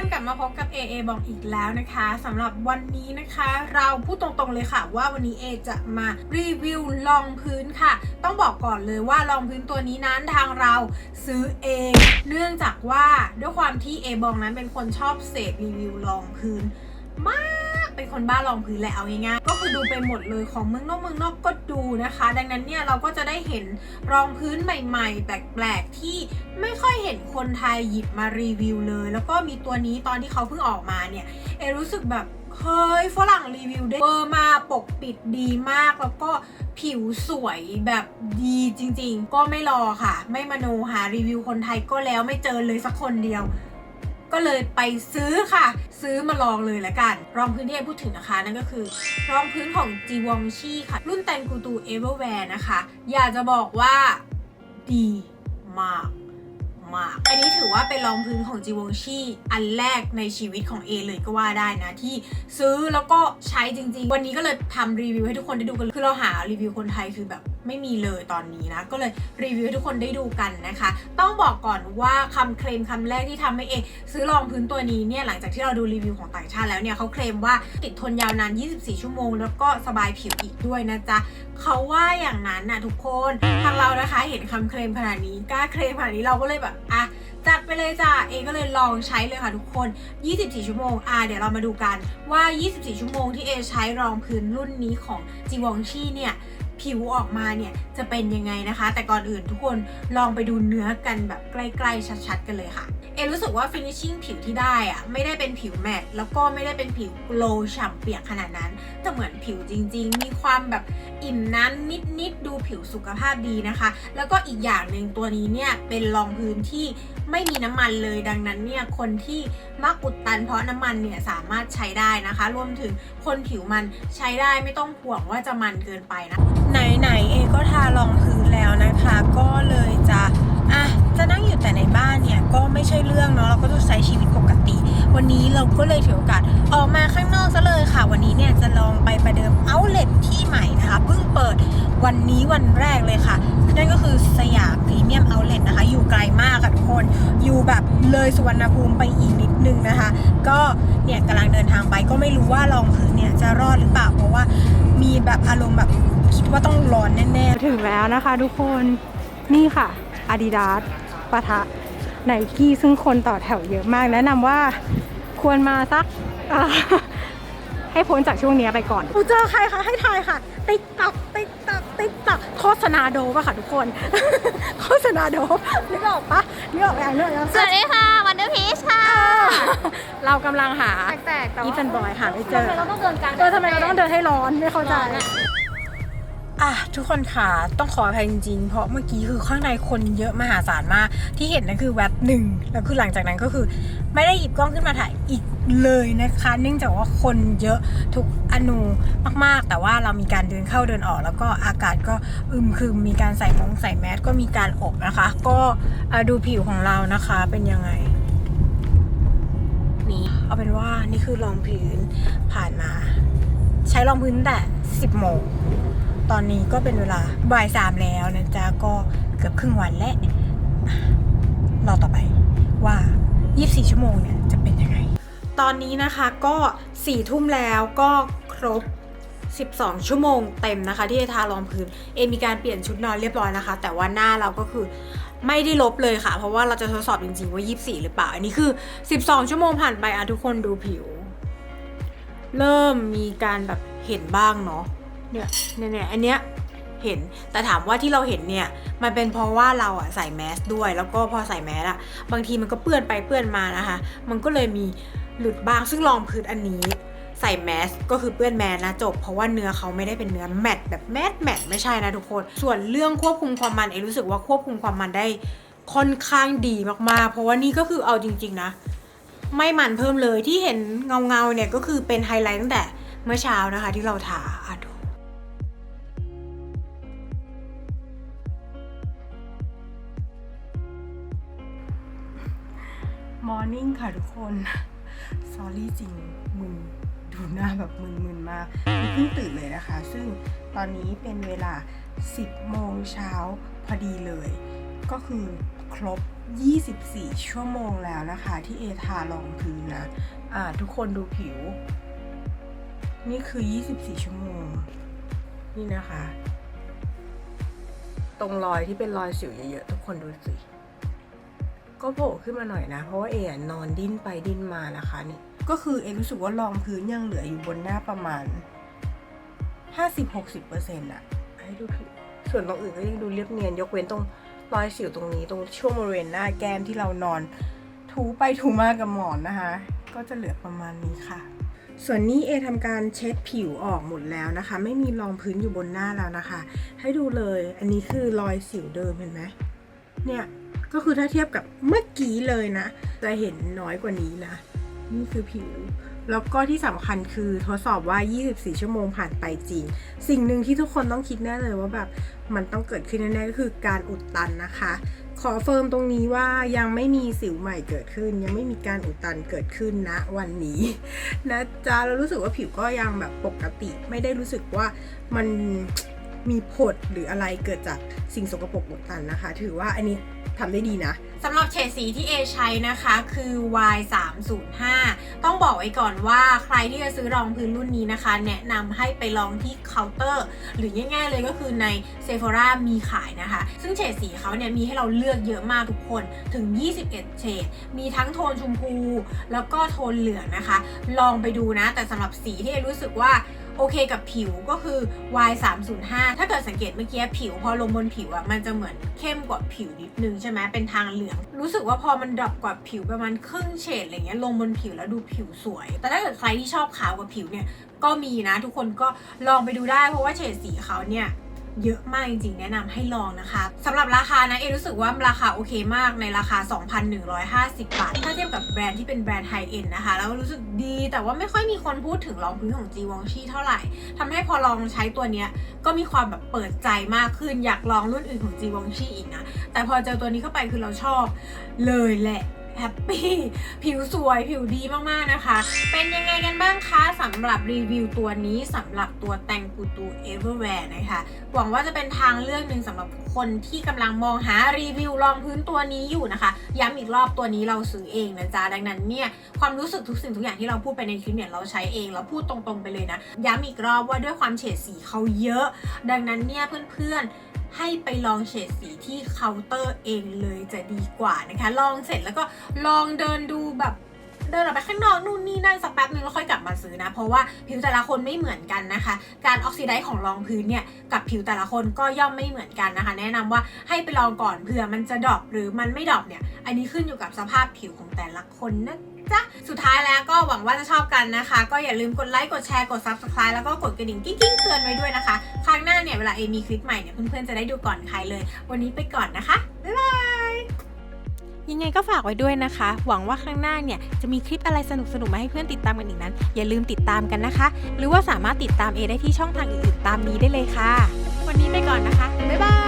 คนกลับมาพบกับ AA บอกอีกแล้วนะคะสำหรับวันนี้นะคะ เราพูดตรงๆเลยค่ะ ว่าวันนี้ A จะมารีวิวรองพื้นค่ะ ต้องบอกก่อนเลยว่ารองพื้นตัวนี้นั้นทางเราซื้อเองเนื่องจากว่าด้วยความที่ A บองนั้นเป็นคนชอบเสพรีวิวรองพื้นมาก เป็นคนบ้ารองพื้นแหละเอาง่ายๆก็คือดูไปหมดเลยของเมืองนอกเมืองนอกก็ดูนะคะ ดังนั้นเนี่ยเราก็จะได้เห็นรองพื้นใหม่ ๆ แปลกๆที่ไม่ค่อยเห็นคนไทยหยิบมารีวิวเลย แล้วก็มีตัวนี้ตอนที่เขาเพิ่งออกมาเนี่ยเอรู้สึกแบบเฮ้ยฝรั่งรีวิวได้เบอร์มาปกปิดดีมากแล้วก็ผิวสวยแบบดีจริง ๆ ก็ไม่รอค่ะ ไม่มโนหารีวิวคนไทยก็แล้วไม่เจอเลยสักคนเดียว ก็เลยไปซื้อค่ะ ซื้อมาลองเลยละกัน รองพื้นที่พูดถึงนะคะ นั่นก็คือ รองพื้นของจีวองชีค่ะ รุ่นแตนกูตูเอเวอร์แวร์นะคะ อยากจะบอกว่าดีมาก มาก อันนี้ถือว่าเป็นรองพื้นของจีวงชีอันแรกในชีวิตของเอเลยก็ว่าได้นะ ที่ซื้อแล้วก็ใช้จริง ๆ วันนี้ก็เลยทำรีวิวให้ทุกคนได้ดูกัน คือเราหารีวิวคนไทยคือแบบไม่มีเลยตอนนี้นะ ก็เลยรีวิวให้ทุกคนได้ดูกันนะคะ ต้องบอกก่อนว่าคำเคลมคำแรกที่ทำให้เอซื้อรองพื้นตัวนี้เนี่ยหลังจากที่เราดูรีวิวของต่างชาติแล้วเนี่ยเขาเคลมว่าติดทนยาวนาน 24 ชั่วโมง แล้วก็สบายผิวอีกด้วยนะจ๊ะ เขาว่าอย่างนั้นนะทุกคนทางเรานะคะเห็นคำเคลมขนาดนี้กล้าเคลมขนาดนี้เราก็เลยแบบอะจัดไปเลยจ้ะเอก็เลยลองใช้เลยค่ะทุกคน 24 ชั่วโมงอะเดี๋ยวเรามาดูกันว่า 24 ชั่วโมงที่เอใช้รองพื้นรุ่นนี้ของจีวองชี่เนี่ยผิวออกมาเนี่ยจะเป็นยังไงนะคะ แต่ก่อนอื่นทุกคนลองไปดูเนื้อกันแบบใกล้ๆชัดๆกันเลยค่ะ เอรู้สึกว่า finishing ผิวที่ได้อะไม่ได้เป็นผิวแมตต์แล้วก็ไม่ได้เป็นผิวโกลฉ่ำเปียกขนาดนั้น แต่เหมือนผิวจริง ๆ มีความแบบอิ่มน้ำนิดๆดูผิวสุขภาพดีนะคะ แล้วก็อีกอย่างหนึ่งตัวนี้เนี่ยเป็นรองพื้นที่ไม่มีน้ำมันเลยดังนั้นเนี่ยคนที่มักอุดตันเพราะน้ำมันเนี่ยสามารถใช้ได้นะคะ รวมถึงคนผิวมันใช้ได้ไม่ต้องห่วงว่าจะมันเกินไปนะ ไหนๆเอก็ทารองพื้นแล้วนะคะ ก็เลยจะอะ จะนั่งอยู่แต่ในบ้านเนี่ยก็ไม่ใช่เรื่องเนาะเราก็ต้องใช้ชีวิตปกติ วันนี้เราก็เลยถือโอกาสออกมาข้างนอกซะเลยค่ะ วันนี้เนี่ยจะลองไปประเดิมเอาเล t ที่ใหม่นะคะเพิ่งเปิดวันนี้วันแรกเลยค่ะ นั่นก็คือสยามพรีเมียมเอาเล t นะคะ อยู่ไกลมากค่ะทุกคน อยู่แบบเลยสุวรรณภูมิไปอีกนิดนึงนะคะ ก็เนี่ยกำลังเดินทางไปก็ไม่รู้ว่ารองพื้นเนี่ยจะรอดหรือเปล่าเพราะว่ามีแบบอารมณ์แบบคิดว่าต้องร้อนแน่ๆ ถึงแล้วนะคะทุกคนนี่ค่ะ Adidas ปะทะไนกี้ซึ่งคนต่อแถวเยอะมาก แนะนำว่าควรมาสักอ่าให้พ้นจากช่วงนี้ไปก่อนกูเจอใครคะให้ทายค่ะ ติ๊กตักติ๊กตักติ๊กตักโฆษณาโดปะค่ะทุกคน โฆษณาโดปนึกออกปะนึกออกอย่างนึกออกยังสวัสดีค่ะวันเดอร์พีชค่ะ เรากำลังหาแปลกๆแต่อีว่าฟันบอยหาไม่เจอทำไมเราต้องเดินกลางเออทำไมเราต้องเดินให้ร้อนไม่เข้าใจร้ อะทุกคนค่ะต้องขออภัยจริงๆ เพราะเมื่อกี้คือข้างในคนเยอะมหาศาลมาก ที่เห็นนั่นคือแวบหนึ่งแล้วคือหลังจากนั้นก็คือ ไม่ได้หยิบกล้องขึ้นมาถ่ายอีกเลยนะคะ เนื่องจากว่าคนเยอะทุกอนูมากๆ แต่ว่าเรามีการเดินเข้าเดินออก แล้วก็อากาศก็อึมครึมมีการใส่มงใส่แมสก็มีการอบนะคะ ก็ดูผิวของเรานะคะเป็นยังไงนี่เอาเป็นว่านี่คือรองพื้นผ่านมา ใช้รองพื้นแต่ 10โมง ตอนนี้ก็เป็นเวลาบ่ายสามแล้วนะจ๊ะ ก็เกือบครึ่งวันและรอต่อไปว่า 24 ชั่วโมงเนี่ย จะเป็นยังไง ตอนนี้นะคะก็4ทุ่มแล้วก็ครบ 12 ชั่วโมงเต็มนะคะ ที่จะทารองพื้น เอมีการเปลี่ยนชุดนอนเรียบร้อยนะคะ แต่ว่าหน้าเราก็คือไม่ได้ลบเลยค่ะ เพราะว่าเราจะทดสอบจริงๆว่า 24 หรือเปล่า อันนี้คือ 12 ชั่วโมงผ่านไปอะทุกคนดูผิว เริ่มมีการแบบเห็นบ้างเนาะ เนี่ยเนี่ยเนี่ยอันเนี้ยเห็นแต่ถามว่าที่เราเห็นเนี่ยมันเป็นเพราะว่าเราอะใส่แมสด้วย แล้วก็พอใส่แมสอะบางทีมันก็เปื้อนไปเปื้อนมานะคะ มันก็เลยมีหลุดบ้างซึ่งรองพื้นอันนี้ ใส่แมสก็คือเปื้อนแมสนะจบ เพราะว่าเนื้อเขาไม่ได้เป็นเนื้อแมตแบบแมตต์แมตต์ไม่ใช่นะทุกคน ส่วนเรื่องควบคุมความมันเอรู้สึกว่าควบคุมความมันได้ค่อนข้างดีมากๆ เพราะว่านี่ก็คือเอาจริง ๆนะ ไม่มันเพิ่มเลยที่เห็นเงาๆเนี่ยก็คือเป็นไฮไลท์ตั้งแต่เมื่อเช้านะคะ ที่เราทา มอร์นิ่งค่ะทุกคนสอรี่จริงมึนดูหน้าแบบมึนๆมากนี่เพิ่งตื่นเลยนะคะ ซึ่งตอนนี้เป็นเวลา 10 โมงเช้าพอดีเลย ก็คือครบ 24 ชั่วโมงแล้วนะคะ ที่เอทารองพื้นนะอ่าทุกคนดูผิว นี่คือ 24 ชั่วโมง นี่นะคะ ตรงรอยที่เป็นรอยสิวเยอะๆ ทุกคนดูสิ ก็โผล่ขึ้นมาหน่อยนะ เพราะว่าเอ๋นอนดิ้นไปดิ้นมานะคะนี่ก็คือเอรู้สึกว่ารองพื้นยังเหลืออยู่บนหน้าประมาณ 50-60%อะให้ดูผิวส่วนตรงอื่นก็ยังดูเรียบเนียน ยกเว้นตรงรอยสิวตรงนี้ตรงช่วงบริเวณหน้าแก้มที่เรานอน ถูไปถูมากับหมอนนะคะ ก็จะเหลือประมาณนี้ค่ะ ส่วนนี้เอทำการเช็ดผิวออกหมดแล้วนะคะ ไม่มีรองพื้นอยู่บนหน้าแล้วนะคะ ให้ดูเลยอันนี้คือรอยสิวเดิมเห็นไหมเนี่ย ก็คือถ้าเทียบกับเมื่อกี้เลยนะ จะเห็นน้อยกว่านี้นะ นี่คือผิว แล้วก็ที่สำคัญคือทดสอบว่า 24 ชั่วโมงผ่านไปจริง สิ่งหนึ่งที่ทุกคนต้องคิดแน่เลยว่าแบบมันต้องเกิดขึ้นแน่ๆก็คือการอุดตันนะคะ ขอเฟิร์มตรงนี้ว่ายังไม่มีสิวใหม่เกิดขึ้น ยังไม่มีการอุดตันเกิดขึ้นนะวันนี้นะจ๊ะเรารู้สึกว่าผิวก็ยังแบบปกติไม่ได้รู้สึกว่ามันมีผดหรืออะไรเกิดจากสิ่งสกปรกอุดตันนะคะ ถือว่าอันนี้ ทำได้ดีนะสำหรับเฉดสีที่เอใช้นะคะคือ Y 3 0 5 ต้องบอกไว้ก่อนว่าใครที่จะซื้อรองพื้นรุ่นนี้นะคะ แนะนำให้ไปลองที่เคาน์เตอร์ หรือง่ายๆเลยก็คือใน Sephora มีขายนะคะ ซึ่งเฉดสีเขาเนี่ยมีให้เราเลือกเยอะมากทุกคนถึง 21 เฉด มีทั้งโทนชมพู แล้วก็โทนเหลืองนะคะ ลองไปดูนะ แต่สำหรับสีที่เอรู้สึกว่า โอเคกับผิวก็คือ Y 3 0 5ถ้าเกิดสังเกตเมื่อกี้ผิว พอลงบนผิวอะมันจะเหมือนเข้มกว่าผิวนิดนึงใช่ไหมเป็นทางเหลือง รู้สึกว่าพอมันดรอปกว่าผิวประมาณครึ่งเฉดอะไรเงี้ยลงบนผิวแล้วดูผิวสวย แต่ถ้าเกิดใครที่ชอบขาวกว่าผิวเนี่ยก็มีนะทุกคนก็ลองไปดูได้เพราะว่าเฉดสีเขาเนี่ย เยอะมากจริงๆ แนะนำให้ลองนะคะสำหรับราคานะเอรู้สึกว่าราคาโอเคมากในราคา 2,150 บาท ถ้าเทียบกับแบรนด์ที่เป็นแบรนด์ไฮเอ็นนะคะ แล้วรู้สึกดีแต่ว่าไม่ค่อยมีคนพูดถึงรองพื้นของ g w o n g c h i เท่าไหร่ทำให้พอลองใช้ตัวเนี้ยก็มีความแบบเปิดใจมากขึ้นอยากลองรุ่นอื่นของ g w o n g c h i อีกนะ แต่พอเจอตัวนี้เข้าไปคือเราชอบเลยแหละ แฮปปี้ผิวสวยผิวดีมากๆนะคะ เป็นยังไงกันบ้างคะสำหรับรีวิวตัวนี้สำหรับตัวแตงกูตู Everwear นะคะหวังว่าจะเป็นทางเลือกหนึ่งสำหรับคนที่กำลังมองหารีวิวรองพื้นตัวนี้อยู่นะคะย้ำอีกรอบตัวนี้เราซื้อเองนะจ๊ะดังนั้นเนี่ยความรู้สึกทุกสิ่งทุกอย่างที่เราพูดไปในคลิปเนี่ยเราใช้เองเราพูดตรงๆไปเลยนะย้ำอีกรอบว่าด้วยความเฉดสีเขาเยอะ ดังนั้นเนี่ยเพื่อนๆ ให้ไปลองเฉดสีที่เคาน์เตอร์เองเลยจะดีกว่านะคะ ลองเสร็จแล้วก็ลองเดินดูแบบเดินออกไปข้างนอกนู่นนี่นั่นสักแป๊บนึงแล้วค่อยกลับมาซื้อนะ เพราะว่าผิวแต่ละคนไม่เหมือนกันนะคะ การออกซิไดซ์ของรองพื้นเนี่ยกับผิวแต่ละคนก็ย่อมไม่เหมือนกันนะคะ แนะนำว่าให้ไปลองก่อนเผื่อมันจะดรอปหรือมันไม่ดรอปเนี่ยอันนี้ขึ้นอยู่กับสภาพผิวของแต่ละคนนะ จ๊ะ สุดท้ายแล้วก็หวังว่าจะชอบกันนะคะ ก็อย่าลืมกดไลค์ กดแชร์ กด subscribe แล้วก็กดกระดิ่งกิ๊งๆเตือนไว้ด้วยนะคะ ครั้งหน้าเนี่ยเวลาเอมีคลิปใหม่เนี่ยเพื่อนๆจะได้ดูก่อนใครเลย วันนี้ไปก่อนนะคะ บ๊ายบายยังไงก็ฝากไว้ด้วยนะคะ หวังว่าข้างหน้าเนี่ยจะมีคลิปอะไรสนุกๆมาให้เพื่อนติดตามกันอีกนั้น อย่าลืมติดตามกันนะคะ หรือว่าสามารถติดตามเอได้ที่ช่องทางอื่นๆตามนี้ได้เลยค่ะ วันนี้ไปก่อนนะคะ บ๊ายบาย